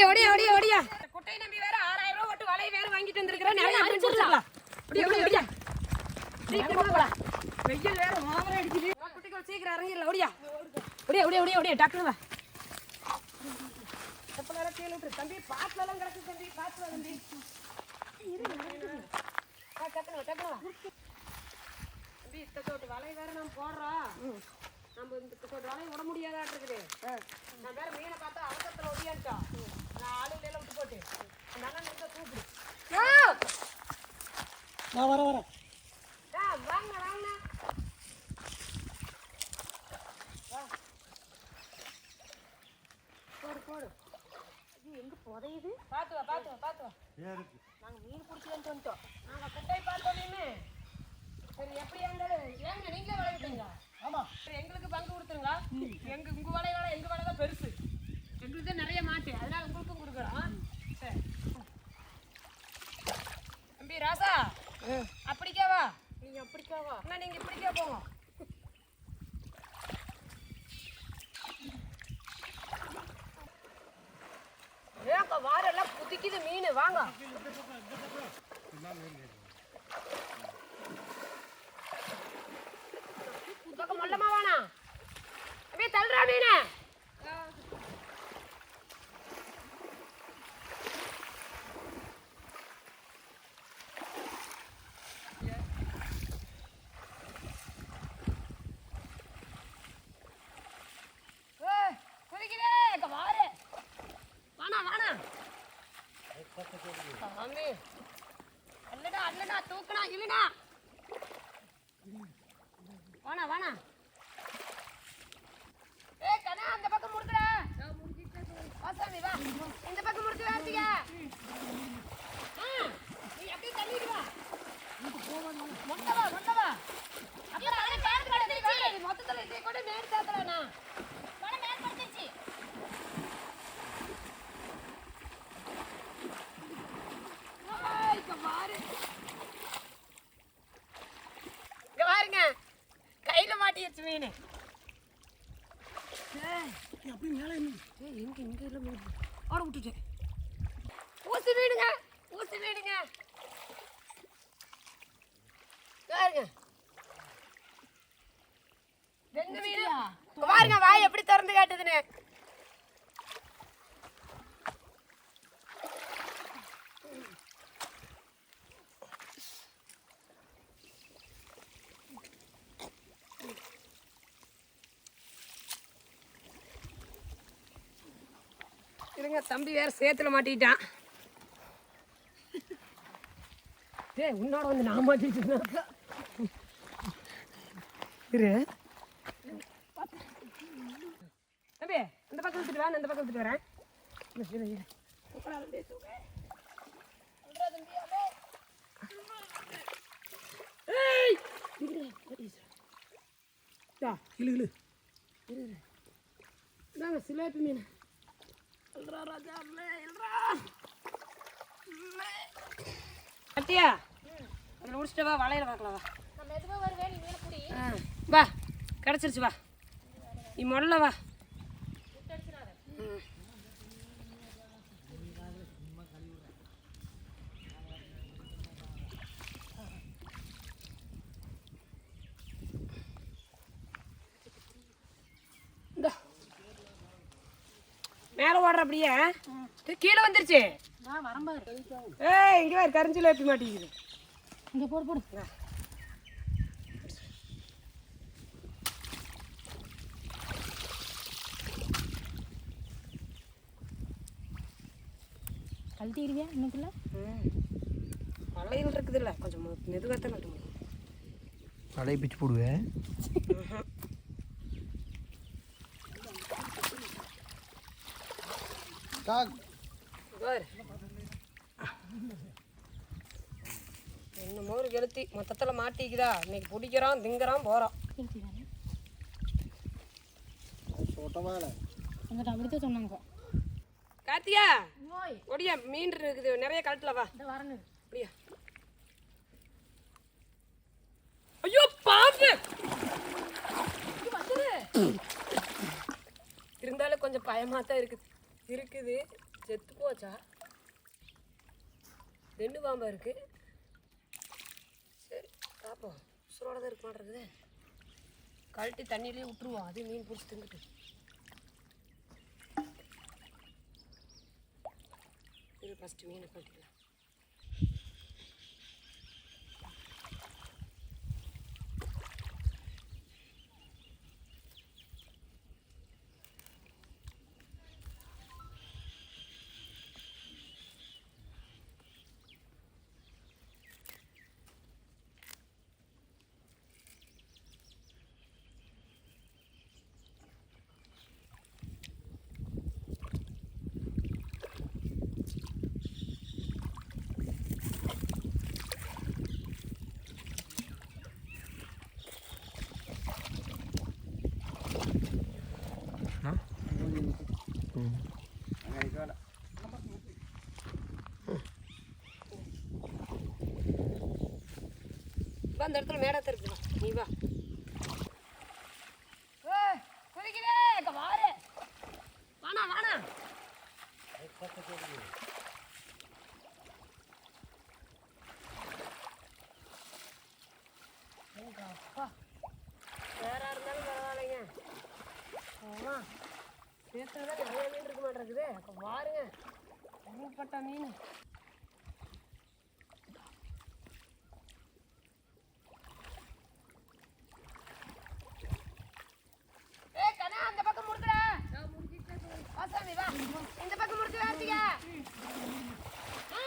தம்பி ஓடியா ஓடியா ஓடியா. குட்டை நம்பி வேற ஆறாயிரம் ரூபாய் போட்டு வலையை வேற வாங்கிட்டு வந்திருக்கிறேன். நிறைய அடிச்சிடலாம். ஓடியா ஓடியா. ஓடியா வெயில் வேற ஓவரா அடிக்குது. வா, குட்டிகள் சீக்கிரம் இறங்கிடலாம். ஓடியா. ஓடியா ஓடியா ஓடியா ஓடியா. டாக்டர் வா. செப்பலெல்லாம் கீழே தம்பி பாட்டுலாம் கிடக்கு தம்பி. பாட்டு வா தம்பி. டக்குனு டக்குனு. தம்பி இத்த தோட்டு வலை வேற நம்ம போடுறோம் நம்ம இந்த வலையை விட முடியாதாட்டு இருக்குது. நான் வேற மீனை பார்த்தா அவசரத்துல ஒடியான்ட்டோம் நான் ஆளுல விட்டு போட்டு அந்த அண்ணன் இருந்தா கூப்பிடு நான் வர வரேன் டா, வாங்க வாங்க போடு போடு. இது எங்க புதையுது? பாத்து வா பாத்து வா பாத்து வா நாங்க மீன் பிடிக்கலன்ட்டு வந்துட்டோம் நாங்க குட்டை பார்த்தோம் மீன். சரி எப்படி இருந்தாலும் ஏங்க நீங்களே வளைவிட்டீங்க ஆமா. சரி, எங்களுக்கு பங்கு கொடுத்துருங்க. எங்க உங்க வேலை எங்க வலை தான் பெருசு. எங்களுக்கு தான் நிறைய மாட்டு. அதனால உங்களுக்கும் கொடுக்குறோம் சரி தம்பி ராசா அப்படிக்காவா? நீங்க அப்படிக்காவா? அண்ணா நீங்க இப்படிக்கா போங்க. ஏங்க வாரெல்லாம் குதிக்குது மீன். வாங்க. மொல்லமா வேணா அப்படியே தள்ளுறா மீனை ஏய், குதிக்குதே, இங்க வாரு. வாணா, வாணா. சாமி. தூக்கணா அல்லடா, இழுனா. வாணா, வாணா. ஏ கண்ணா, அந்த பக்கம் முறுக்குடா. வா சாமி, வா. இந்த பக்கம் முறுக்கு வாசிக்க. ஆ, நீ அப்படியே தள்ளிட்டு வா. மொட்டை வா, மொட்டை வா. அப்புறம் அதை பார்த்து கிடந்துருச்சு. மொத்தத்துல இதை கூட மேல் சேர்க்கலாண்ணா. வலை மேல் படுத்துருச்சு. ஆய், இங்க பாரு. இங்க பாருங்க மாட்டிடுச்சு மீன் அப்படி மேலே ஏய் எங்க இங்க இல்ல மீன் ஆட விட்டுட்டேன். ஊசி மீனுங்க ஊசி மீனுங்க பாருங்க. வெங்க மீன் பாருங்க வாய் எப்படி திறந்து காட்டுதுன்னு. இருங்க தம்பி வேற சேத்துல மாட்டிக்கிட்டான். டேய் உன்னோட வந்து நான் மாட்டிட்டு இரு. தம்பி இந்த பக்கம் எடுத்துட்டு வா இந்த பக்கம் எடுத்துட்டு வரேன். இழு இழு சிலேபி மீன். கட்டியா அதில் முடிச்சுட்டு வா வலையில பார்க்கலாம் வா. நான் மெதுவா வருவேன்? நீ வா. கிடச்சிருச்சு வா. நீ முதல்ல வா. மேலே ஓடுற அப்படியே. டேய், கீழே வந்துருச்சு. நான் வரம்பாரு ஏய் இங்கே வேறு கரிஞ்சில் எப்படி மாட்டேங்குது இங்க போடு போடு. கழட்டிடுவியா? இன்னைக்குள்ள ம். வளையல் இருக்குதுல்ல கொஞ்சம் மெதுவாக தான் கட்ட அடைய பிச்சு போடுவேன் பாரு. என்னமோ ஒரு கெளுத்தி. மொத்தத்தில் மாட்டிக்குதா. இன்னைக்கு பிடிக்கிறான் திங்குறான் போகிறான் அப்படித்தான் சொன்னாங்க. கார்த்தியா ஓய். ஒடியா மீன் இருக்குது. நிறைய கழட்டில் வா. அப்படியா? ஐயோ பாம்பு! இருந்தாலும் கொஞ்சம் பயமாக தான் இருக்குது. இருக்குது. செத்து போச்சா? ரெண்டு பாம்பா இருக்கு. சரி பார்ப்போம் உசுரோட தான் இருக்க மாட்டேங்குது. கழட்டி தண்ணியிலே விட்டுருவோம். அது மீன் பிடிச்சி தின்னுட்டு. இது ஃபஸ்ட்டு மீனை கழட்டிக்கலாம் வா அந்த இடத்துல மேடத்தை இருக்கு வா. நீ வா வாரு. வாணா வாணா அப்பா வேற இருந்தாலும் பரவாயில்லைங்க. ஆமா சேர்த்துல நிறைய மீன் இருக்க மாட்டேங்குது. பாருங்க ஏகப்பட்ட மீன் ஏய் கண்ணா அந்த பக்கம் முடுக்குடா வாசாமி வா இந்த பக்கம் முடுக்கு வாத்திக்க ஆ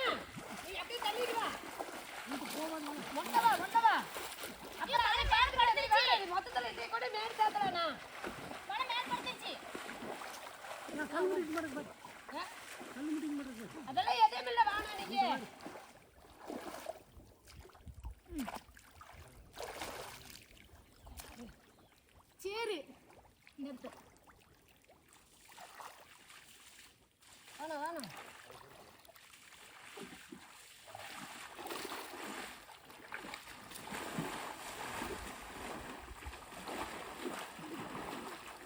நீ அப்படியே தள்ளிடு வா மொட்டை வா மொட்டை வா அப்புறம் அவனை பேர் கடந்துச்சு மொத்தத்துல இதை கூட மேல் சாத்தலானா வட மேல் படுத்துச்சு அதெல்லாம் எதுவும் இல்லை வாங்க நீங்க சரி இந்த இடத்து வேணாம் வேணாம்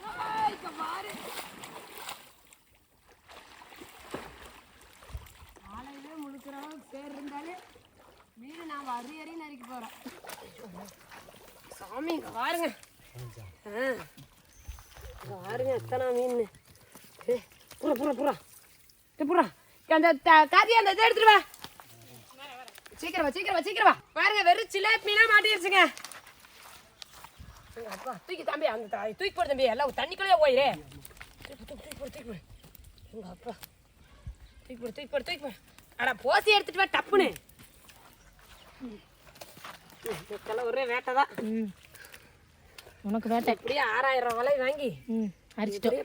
ஆய், இப்ப பாரு. காலையிலே முழுக்கிறவன் பேர் வீடு நான் அரி அரி நறுக்கி போறேன் சாமி இங்க பாருங்க ஆ பாருங்க எத்தனை மீன் ஏ புற புறா புறா. ஏ, புறா. அந்த த- காதி அந்த இதை எடுத்துட்டு வா. சீக்கிரம் வா சீக்கிரம் வா சீக்கிரம் வா. பாருங்க வெறும் சிலேபி மீனாக மாட்டிருச்சுங்க. எங்க அப்பா தூக்கி தம்பி அந்த த- தூக்கி போடு தம்பி எல்லாம் தண்ணிக்குள்ளேயே போயிரு தூக்கி போடு, தூக்கி போடு தூக்கி போடு எங்க அப்பா. தூக்கி போடு தூக்கி போடு தூக்கி போடு. அட போசி எடுத்துட்டு வா டப்புன்னு. ம், இதுக்கெல்லாம் ஒரே வேட்டை தான். ம். உனக்கு வேட்டை. இப்படியே ஆறாயிரம் வலை வாங்கி ம் அரிச்சிட்டோம்.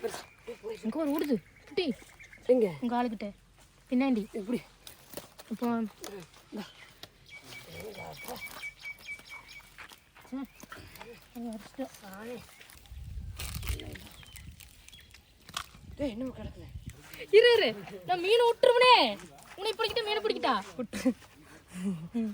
இங்கே ஒரு ஓடுது குட்டி. எங்க? உங்கள் ஆளுக்கிட்ட. பின்னாடி. எப்படி இப்போ இன்னும் கிடக்குது இரு இரு. நான் மீன் விட்டுருவனே உன்னை பிடிக்கிட்டு மேல பிடிக்கிட்டா?